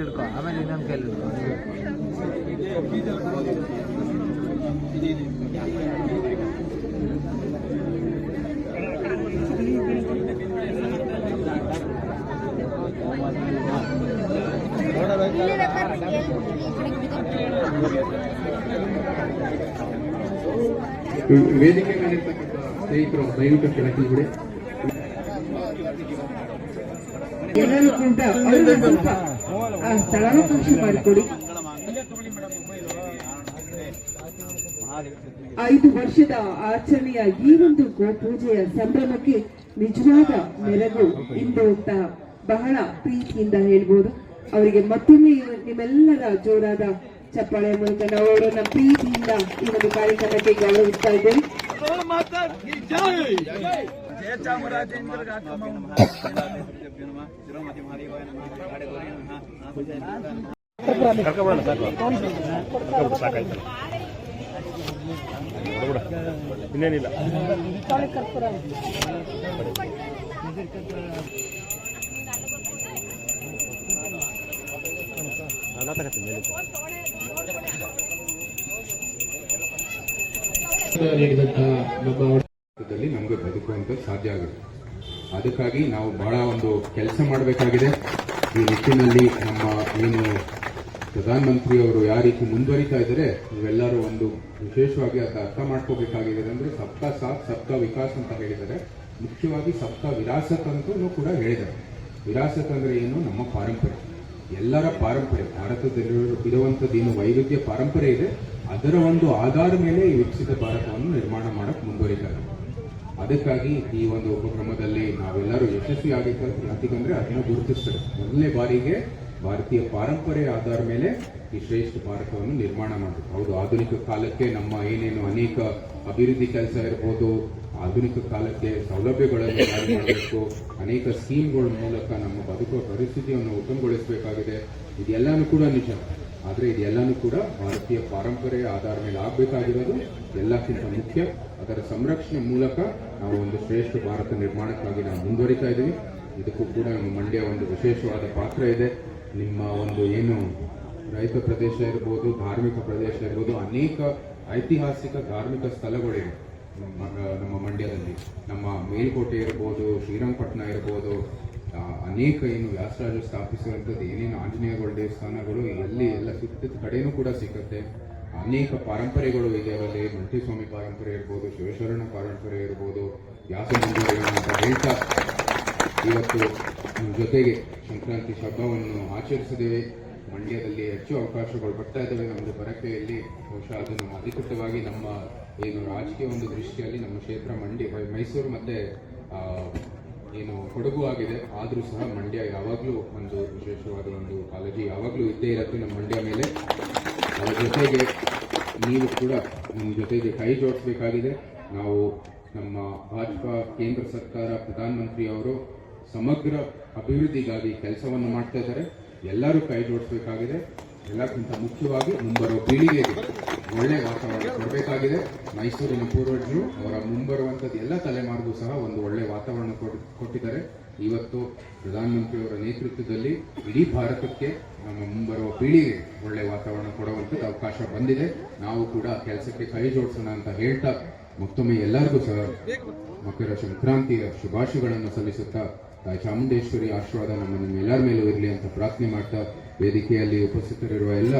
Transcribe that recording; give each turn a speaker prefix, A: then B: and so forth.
A: ಕೈಲಿ ಹಿಡ್ಕೊ ಆಮೇಲೆ ಇನ್ನೊಂದು ಕೈಲಿ ಹಿಡ್ಕೊ
B: ವೇದಿಕೆ ಮೇಲಿರ್ತಕ್ಕಂಥ ಸ್ನೇಹಿತರು ದಯವಿಟ್ಟು ಕೆಳಕ್ಕೆ ಬಿಡಿ
C: ಎಲ್ಲರಿಗಿಂತ ಅವ್ರಿಗೆ ಆ, ಸ್ಥಳಾವಕಾಶ ಮಾಡಿಕೊಡಿ. ಐದು ವರ್ಷದ ಆಚರಣೆಯ ಈ ಒಂದು ಗೋಪೂಜೆಯ ಸಂಭ್ರಮಕ್ಕೆ ನಿಜವಾದ ಮೆರಗು ಇಂದು ಬಹಳ ಪ್ರೀತಿಯಿಂದ ಹೇಳ್ಬೋದು. ಅವರಿಗೆ ಮತ್ತೊಮ್ಮೆ ನಿಮ್ಮೆಲ್ಲರ ಜೋರಾದ ಚಪ್ಪಾಳೆ ಮೂಲಕ ನಾವು ಪ್ರೀತಿಯಿಂದ ಈ ಒಂದು ಕಾರ್ಯಕ್ರಮಕ್ಕೆ ಗೌರವಿಸ್ತಾ ಇದ್ದೇವೆ.
D: ಇನ್ನೇನಿಲ್ಲ
B: ನೀಡಿದಂತಹ ನಮ್ಮ ದಲ್ಲಿ ನಮಗೆ ಬದುಕುವಂತ ಸಾಧ್ಯ ಆಗುತ್ತೆ. ಅದಕ್ಕಾಗಿ ನಾವು ಬಹಳ ಒಂದು ಕೆಲಸ ಮಾಡಬೇಕಾಗಿದೆ. ಈ ನಿಟ್ಟಿನಲ್ಲಿ ನಮ್ಮ ಏನು ಪ್ರಧಾನಮಂತ್ರಿ ಅವರು ಯಾವ ರೀತಿ ಮುಂದುವರಿತಾ ಇದ್ದಾರೆ ನೀವೆಲ್ಲರೂ ಒಂದು ವಿಶೇಷವಾಗಿ ಅದು ಅರ್ಥ ಮಾಡ್ಕೋಬೇಕಾಗಿದೆ ಅಂದ್ರೆ ಸಬ್ಕಾ ಸಾಥ್, ಸಬ್ಕಾ ವಿಕಾಸ್ ಅಂತ ಹೇಳಿದ್ದಾರೆ. ಮುಖ್ಯವಾಗಿ ಸಬ್ಕಾ ವಿರಾಸತ್ ಅಂತೂ ಕೂಡ ಹೇಳಿದ್ದಾರೆ. ವಿರಾಸತ್ ಅಂದ್ರೆ ಏನು? ನಮ್ಮ ಪಾರಂಪರೆ ಎಲ್ಲರ ಪಾರಂಪರೆ ಭಾರತದಲ್ಲಿ ಇರುವಂತದ್ದು ಏನು ವೈವಿಧ್ಯ ಪಾರಂಪರೆ ಇದೆ. ಅದರ ಒಂದು ಆಧಾರ ಮೇಲೆ ಈ ವಿಕಸಿತ ಭಾರತವನ್ನು ನಿರ್ಮಾಣ ಮಾಡಕ್ಕೆ ಮುಂದುವರಿತಾರೆ ಅದಕ್ಕಾಗಿ ಈ ಒಂದು ಉಪಕ್ರಮದಲ್ಲಿ ನಾವೆಲ್ಲರೂ ಯಶಸ್ವಿ ಅಂತ ಯಾಕಂದ್ರೆ ಅದನ್ನ ಗುರುತಿಸ್ತಾರೆ. ಮೊದಲನೇ ಬಾರಿಗೆ ಭಾರತೀಯ ಪಾರಂಪರೆಯ ಆಧಾರ ಮೇಲೆ ಈ ಶ್ರೇಷ್ಠ ಭಾರತವನ್ನು ನಿರ್ಮಾಣ ಮಾಡಬೇಕು ಹೌದು, ಆಧುನಿಕ ಕಾಲಕ್ಕೆ ನಮ್ಮ ಏನೇನು ಅನೇಕ ಅಭಿವೃದ್ಧಿ ಕೆಲಸ ಇರ್ಬೋದು, ಆಧುನಿಕ ಕಾಲಕ್ಕೆ ಸೌಲಭ್ಯಗಳನ್ನು ಜಾರಿ ಮಾಡಬೇಕು, ಅನೇಕ ಸ್ಕೀಮ್ಗಳ ಮೂಲಕ ನಮ್ಮ ಬದುಕುವ ಪರಿಸ್ಥಿತಿಯನ್ನು ಉತ್ತಮಗೊಳಿಸಬೇಕಾಗಿದೆ. ಇದೆಲ್ಲಾನು ಕೂಡ ನಿಜ. ಆದ್ರೆ ಇದೆಲ್ಲನೂ ಕೂಡ ಭಾರತೀಯ ಪಾರಂಪರೆಯ ಆಧಾರ ಮೇಲೆ ಆಗಬೇಕಾಗಿರೋದು ಎಲ್ಲಕ್ಕಿಂತ ಮುಖ್ಯ. ಅದರ ಸಂರಕ್ಷಣೆ ಮೂಲಕ ನಾವು ಒಂದು ಶ್ರೇಷ್ಠ ಭಾರತ ನಿರ್ಮಾಣಕ್ಕಾಗಿ ನಾವು ಮುಂದುವರಿತಾ ಇದ್ದೀವಿ ಇದಕ್ಕೂ ಕೂಡ ನಮ್ಮ ಮಂಡ್ಯ ಒಂದು ವಿಶೇಷವಾದ ಪಾತ್ರ ಇದೆ. ನಿಮ್ಮ ಒಂದು ಏನು ರೈತ ಪ್ರದೇಶ ಇರ್ಬೋದು, ಧಾರ್ಮಿಕ ಪ್ರದೇಶ ಇರ್ಬೋದು, ಅನೇಕ ಐತಿಹಾಸಿಕ ಧಾರ್ಮಿಕ ಸ್ಥಳಗಳಿವೆ ನಮ್ಮ ಮಂಡ್ಯದಲ್ಲಿ. ನಮ್ಮ ಮೇಲ್ಕೋಟೆ ಇರ್ಬೋದು, ಶ್ರೀರಂಗಪಟ್ಟಣ ಇರ್ಬೋದು ಅನೇಕ ಏನು ವ್ಯಾಸರಾಜರು ಸ್ಥಾಪಿಸಿರುವಂಥದ್ದು ಏನೇನು ಆಂಜನೇಯಗಳ ದೇವಸ್ಥಾನಗಳು ಎಲ್ಲಿ ಎಲ್ಲ ಸಿಕ್ಕಿದ ಕಡೆಯೂ ಕೂಡ ಸಿಗುತ್ತೆ ಅನೇಕ ಪಾರಂಪರೆಗಳು ಇದೆ ಅಲ್ಲಿ ಮಂಟೇಸ್ವಾಮಿ ಪಾರಂಪರೆ ಇರ್ಬೋದು ಶಿವಶರಣ ಪಾರಂಪರೆ ಇರ್ಬೋದು ವ್ಯಾಸ ಅಂತ ಹೇಳ್ತಾ ಇವತ್ತು ಜೊತೆಗೆ ಸಂಕ್ರಾಂತಿ ಹಬ್ಬವನ್ನು ಆಚರಿಸಿದ್ದೇವೆ. ಮಂಡ್ಯದಲ್ಲಿ ಹೆಚ್ಚು ಅವಕಾಶಗಳು ಬರ್ತಾ ಇದ್ದಾವೆ. ನಮ್ಮದು ಬರಕೆಯಲ್ಲಿ ಬಹುಶಃ ಅದನ್ನು ಅಧಿಕೃತವಾಗಿ ನಮ್ಮ ಏನು ರಾಜಕೀಯ ಒಂದು ದೃಷ್ಟಿಯಲ್ಲಿ ನಮ್ಮ ಕ್ಷೇತ್ರ ಮಂಡ್ಯ, ಮೈಸೂರು ಮತ್ತೆ ಏನು ಕೊಡಗು ಆಗಿದೆ, ಆದರೂ ಸಹ ಮಂಡ್ಯ ಯಾವಾಗಲೂ ಒಂದು ವಿಶೇಷವಾದ ಒಂದು ಕಾಳಜಿ ಯಾವಾಗಲೂ ಇದ್ದೇ ಇರುತ್ತೆ ನಮ್ಮ ಮಂಡ್ಯ ಮೇಲೆ. ಅದರ ಜೊತೆಗೆ ನೀವು ಕೂಡ ನಿಮ್ಮ ಜೊತೆಗೆ ಕೈ ಜೋಡಿಸಬೇಕಾಗಿದೆ. ನಾವು ನಮ್ಮ ಭಾಜಪಾ ಕೇಂದ್ರ ಸರ್ಕಾರ, ಪ್ರಧಾನಮಂತ್ರಿ ಅವರು ಸಮಗ್ರ ಅಭಿವೃದ್ಧಿಗಾಗಿ ಕೆಲಸವನ್ನು ಮಾಡ್ತಾ ಇದ್ದಾರೆ. ಎಲ್ಲರೂ ಕೈ ಜೋಡಿಸಬೇಕಾಗಿದೆ. ಎಲ್ಲಕ್ಕಿಂತ ಮುಖ್ಯವಾಗಿ ಮುಂಬರುವ ಪೀಳಿಗೆಗೆ ಒಳ್ಳೆ ವಾತಾವರಣ ಕೊಡಬೇಕಾಗಿದೆ. ಮೈಸೂರಿನ ಪೂರ್ವಜರು ಅವರ ಮುಂಬರುವಂಥದ್ದು ಎಲ್ಲ ತಲೆಮಾರಿಗೂ ಸಹ ಒಂದು ಒಳ್ಳೆ ವಾತಾವರಣ ಕೊಟ್ಟಿದ್ದಾರೆ. ಇವತ್ತು ಪ್ರಧಾನಮಂತ್ರಿಯವರ ನೇತೃತ್ವದಲ್ಲಿ ಇಡೀ ಭಾರತಕ್ಕೆ ನಮ್ಮ ಮುಂಬರುವ ಪೀಳಿಗೆ ಒಳ್ಳೆ ವಾತಾವರಣ ಕೊಡುವಂಥದ್ದು ಅವಕಾಶ ಬಂದಿದೆ. ನಾವು ಕೂಡ ಕೆಲಸಕ್ಕೆ ಕೈ ಜೋಡಿಸೋಣ ಅಂತ ಹೇಳ್ತಾ ಮತ್ತೊಮ್ಮೆ ಎಲ್ಲರಿಗೂ ಸಹ ಮಕರ ಸಂಕ್ರಾಂತಿಯ ಶುಭಾಶಯಗಳನ್ನು ಸಲ್ಲಿಸುತ್ತಾ ತಾಯಿ ಚಾಮುಂಡೇಶ್ವರಿ ಆಶೀರ್ವಾದ ನಮ್ಮ ನಿಮ್ಮೆಲ್ಲರ ಮೇಲೂ ಇರಲಿ ಅಂತ ಪ್ರಾರ್ಥನೆ ಮಾಡ್ತಾ ವೇದಿಕೆಯಲ್ಲಿ ಉಪಸ್ಥಿತರಿರುವ ಎಲ್ಲ